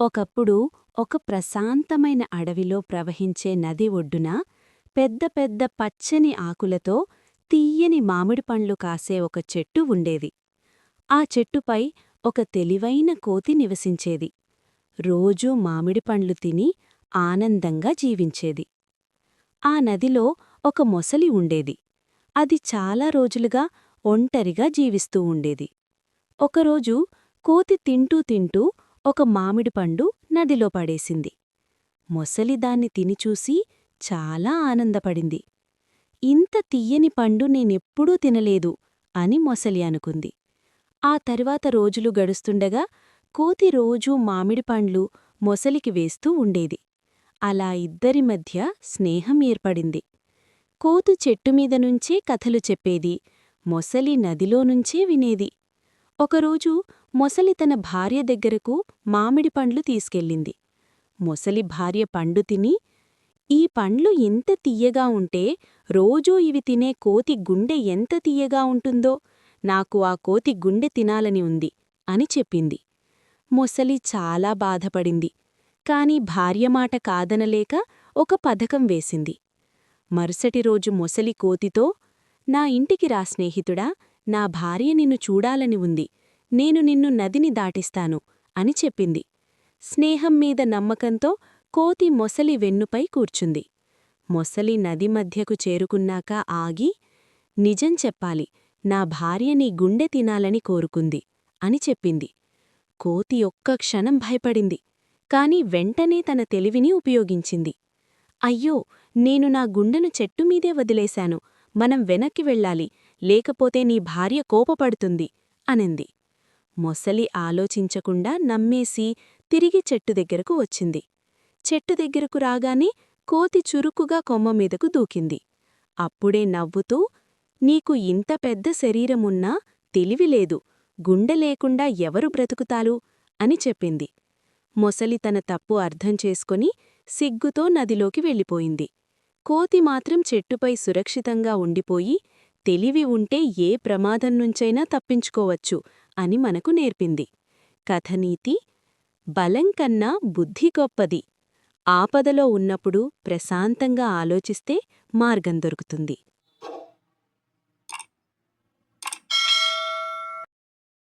ఒకప్పుడు ఒక ప్రశాంతమైన అడవిలో ప్రవహించే నది ఒడ్డున పెద్ద పెద్ద పచ్చని ఆకులతో తీయని మామిడి పండ్లు కాసే ఒక చెట్టు ఉండేది. ఆ చెట్టుపై ఒక తెలివైన కోతి నివసించేది. రోజూ మామిడి పండ్లు తిని ఆనందంగా జీవించేది. ఆ నదిలో ఒక మొసలి ఉండేది. అది చాలా రోజులుగా ఒంటరిగా జీవిస్తూ ఉండేది. ఒకరోజు కోతి తింటూ తింటూ ఒక మామిడి పండు నదిలో పడేసింది. మొసలి దాన్ని తినిచూసి చాలా ఆనందపడింది. ఇంత తియ్యని పండు నేనెప్పుడూ తినలేదు అని మొసలి అనుకుంది. ఆ తరువాత రోజులు గడుస్తుండగా కోతి రోజూ మామిడి పండ్లు మొసలికి వేస్తూ ఉండేది. అలా ఇద్దరి మధ్య స్నేహం ఏర్పడింది. కోతు చెట్టుమీద నుంచే కథలు చెప్పేది మొసలి నదిలోనుంచే వినేది. ఒకరోజు మొసలి తన భార్య దగ్గరకు మామిడి పండ్లు తీసుకెళ్ళింది. మొసలి భార్య పండు తిని ఈ పండ్లు ఎంత తీయగా ఉంటే రోజూ ఇవి తినే కోతి గుండె ఎంత తీయగా ఉంటుందో నాకు ఆ కోతి గుండె తినాలని ఉంది అని చెప్పింది. మొసలి చాలా బాధపడింది. కాని భార్యమాట కాదనలేక ఒక పథకం వేసింది. మరుసటి రోజు మొసలి కోతితో నా ఇంటికి రా స్నేహితుడా నా భార్య నిన్ను చూడాలని ఉంది. నేను నిన్ను నదిని దాటిస్తాను అని చెప్పింది. స్నేహం మీద నమ్మకంతో కోతి మొసలి వెన్నుపై కూర్చుంది. మొసలి నది మధ్యకు చేరుకున్నాక ఆగి నిజం చెప్పాలి నా భార్య నీ గుండె తినాలని కోరుకుంది అని చెప్పింది. కోతి ఒక్క క్షణం భయపడింది కాని వెంటనే తన తెలివిని ఉపయోగించింది. అయ్యో నేను నా గుండెను చెట్టుమీదే వదిలేశాను మనం వెనక్కి వెళ్ళాలి లేకపోతే నీ భార్య కోపపడుతుంది అనింది. మొసలి ఆలోచించకుండా నమ్మేసి తిరిగి చెట్టు దగ్గరకు వచ్చింది. చెట్టు దగ్గరకు రాగానే కోతి చురుకుగా కొమ్మమీదకు దూకింది. అప్పుడే నవ్వుతూ నీకు ఇంత పెద్ద శరీరమున్నా తెలివిలేదు గుండె లేకుండా ఎవరు బ్రతుకుతారు? అని చెప్పింది. మొసలి తన తప్పు అర్థం చేసుకుని సిగ్గుతో నదిలోకి వెళ్ళిపోయింది. కోతి మాత్రం చెట్టుపై సురక్షితంగా ఉండిపోయి తెలివి ఉంటే ఏ ప్రమాదం నుంచైనా తప్పించుకోవచ్చు. అని మనకు నేర్పింది. కథనీతి బలం కన్నా బుద్ధి గొప్పది. ఆపదలో ఉన్నప్పుడు ప్రశాంతంగా ఆలోచిస్తే మార్గం దొరుకుతుంది.